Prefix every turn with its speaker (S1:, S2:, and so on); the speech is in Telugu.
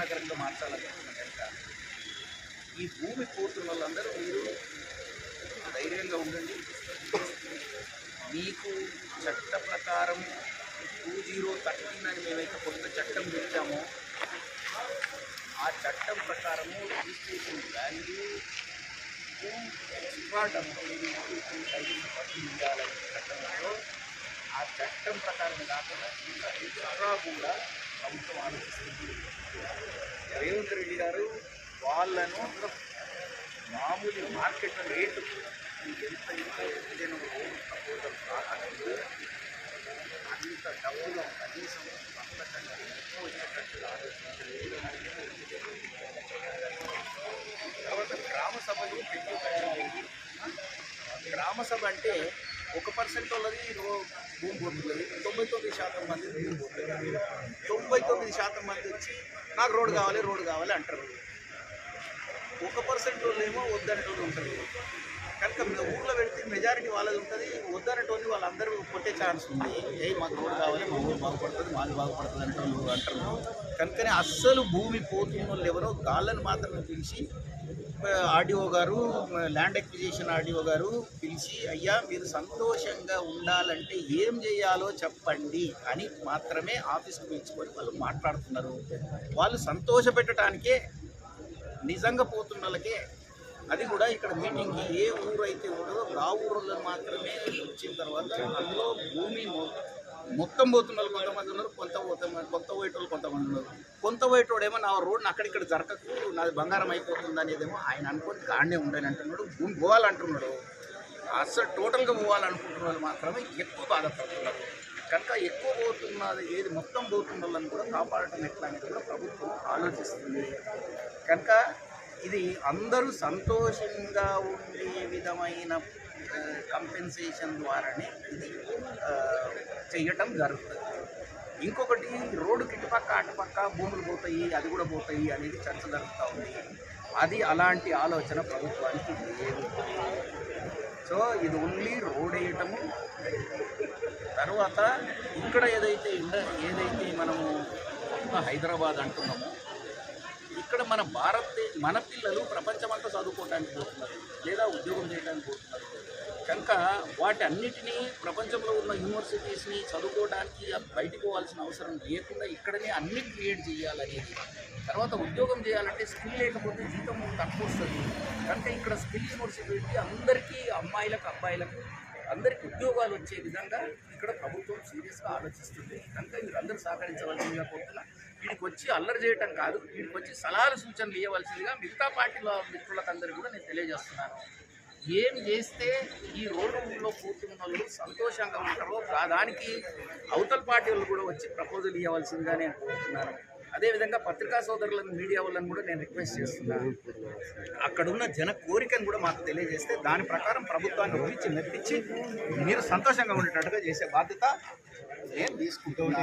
S1: నగరంగా మార్చాలనుకుంటున్న కనుక ఈ భూమి కోర్టు వాళ్ళందరూ మీరు ధైర్యంగా ఉండండి. మీకు చట్ట ప్రకారం టూ జీరో థర్టీన్ అని మేమైతే కొత్త చట్టం పెట్టామో ఆ చట్టం ప్రకారము రిజిస్ట్రేషన్ వాల్యూ ఎక్స్ట్రా డబ్బు ఇవ్వాలని చట్టంలో ఆ చట్టం ప్రకారం కాకుండా ఇంకా ఎక్స్ట్రా కూడా ప్రభుత్వం ఆలోచిస్తుంది రేవంత్ రెడ్డి గారు వాళ్ళను మామూలు మార్కెట్ రేటు ఎంత ఎంత ఇచ్చేనో ప్రపోజల్ రాకముందు అంత డబ్బులో కనీసం అంతకంటే ఎక్కువ వచ్చేటట్టు ఆలోచించలేదు తర్వాత గ్రామ సభలు పెట్టి గ్రామ సభ అంటే ఒక పర్సెంట్ వాళ్ళది రో- భూమి పోతుంది తొంభై తొమ్మిది శాతం మంది భూమి పోతుంది తొంభై తొమ్మిది శాతం మంది వచ్చి నాకు రోడ్డు కావాలి రోడ్డు కావాలి అంటారు. ఒక పర్సెంట్ వాళ్ళు ఏమో వద్దనేటోళ్ళు ఉంటారు. కనుక ఊళ్ళో మెజారిటీ వాళ్ళది ఉంటుంది. వద్దనేటోళ్ళు వాళ్ళందరూ కొట్టే ఛాన్స్ ఉంది. ఏ మాకు రోడ్డు కావాలి మా ఊరు బాగుపడుతుంది మాది బాగుపడుతుంది అనేటోళ్ళు అంటారు. కనుకనే అస్సలు భూమి పోతున్న వాళ్ళు ఎవరో గాళ్ళని మాత్రమే పిలిచి ఆర్డీఓ గారు ల్యాండ్ ఎక్విజిషన్ ఆర్డీఓ గారు పిలిచి అయ్యా మీరు సంతోషంగా ఉండాలంటే ఏం చేయాలో చెప్పండి అని మాత్రమే ఆఫీస్కి పిలుచుకొని వాళ్ళు మాట్లాడుతున్నారు. వాళ్ళు సంతోష పెట్టడానికే నిజంగా పోతున్న వాళ్ళకే అది కూడా ఇక్కడ మీటింగ్కి ఏ ఊరు అయితే ఉండదో ఆ ఊర్లో మాత్రమే వచ్చిన తర్వాత అందులో భూమి మొత్తం పోతున్న వాళ్ళు కొంతమంది ఉన్నారు కొంత పోత- కొంత పోయేటోళ్ళు కొంతమంది ఉన్నారు. కొంత పోయేటోడేమో నా రోడ్ అక్కడిక్కడ జరగకు నాది బంగారం అయిపోతుంది అనేదేమో ఆయన అనుకుని కాడనే ఉండని అంటున్నాడు భూమి పోవాలంటున్నాడు. అసలు టోటల్గా పోవాలనుకుంటున్న వాళ్ళు మాత్రమే ఎక్కువ బాధపడుతున్నారు. కనుక ఎక్కువ పోతున్నది ఏది మొత్తం పోతున్న వాళ్ళని కూడా కాపాడటం ఎట్లా అనేది కూడా ప్రభుత్వం ఆలోచిస్తుంది. కనుక ఇది అందరూ సంతోషంగా ఉండే విధమైన కంపెన్సేషన్ ద్వారానే ఇది చేయటం జరుగుతుంది. ఇంకొకటి రోడ్డుకి ఇటుపక్క అటుపక్క భూములు పోతాయి అది కూడా పోతాయి అనేది చర్చ జరుగుతూ ఉంది. అది అలాంటి ఆలోచన ప్రభుత్వానికి లేదు. సో ఇది ఓన్లీ రోడ్ వేయటము. తర్వాత ఇక్కడ ఏదైతే ఇండ ఏదైతే మనము హైదరాబాద్ అంటున్నామో ఇక్కడ మన భారతదేశ మన పిల్లలు ప్రపంచమంతా చదువుకోవడానికి పోతున్నారు లేదా ఉద్యోగం చేయడానికి పోతున్నారు. కనుక వాటి అన్నిటినీ ప్రపంచంలో ఉన్న యూనివర్సిటీస్ని చదువుకోవడానికి బయటకు పోవాల్సిన అవసరం లేకుండా ఇక్కడనే అన్ని క్రియేట్ చేయాలనేది. తర్వాత ఉద్యోగం చేయాలంటే స్కిల్ లేకపోతే జీతం తక్కువ వస్తుంది. కనుక ఇక్కడ స్కిల్ యూనివర్సిటీ పెట్టి అందరికీ అమ్మాయిలకు అబ్బాయిలకు అందరికీ ఉద్యోగాలు వచ్చే విధంగా ఇక్కడ ప్రభుత్వం సీరియస్గా ఆలోచిస్తుంది. కనుక మీరందరూ సహకరించవలసిందిగా కోరుతున్నా. వీడికి వచ్చి అల్లరి చేయటం కాదు వీడికి వచ్చి సలహాలు సూచనలు ఇవ్వవలసిందిగా మిగతా పార్టీల మిత్రులకందరూ కూడా నేను తెలియజేస్తున్నాను. ఏం చేస్తే ఈ రోడ్డులో కూర్చున్న వాళ్ళు సంతోషంగా ఉంటారో దానికి అవతల పార్టీ వాళ్ళు కూడా వచ్చి ప్రపోజల్ ఇవ్వవలసిందిగా నేను కోరుతున్నాను. అదేవిధంగా పత్రికా సోదరులను మీడియా వాళ్ళని కూడా నేను రిక్వెస్ట్ చేస్తున్నాను అక్కడున్న జన కోరికను కూడా మాకు తెలియజేస్తే దాని ప్రకారం ప్రభుత్వాన్ని ఊహించి మెప్పించి మీరు సంతోషంగా ఉండేటట్టుగా చేసే బాధ్యత నేను తీసుకుంటున్నాను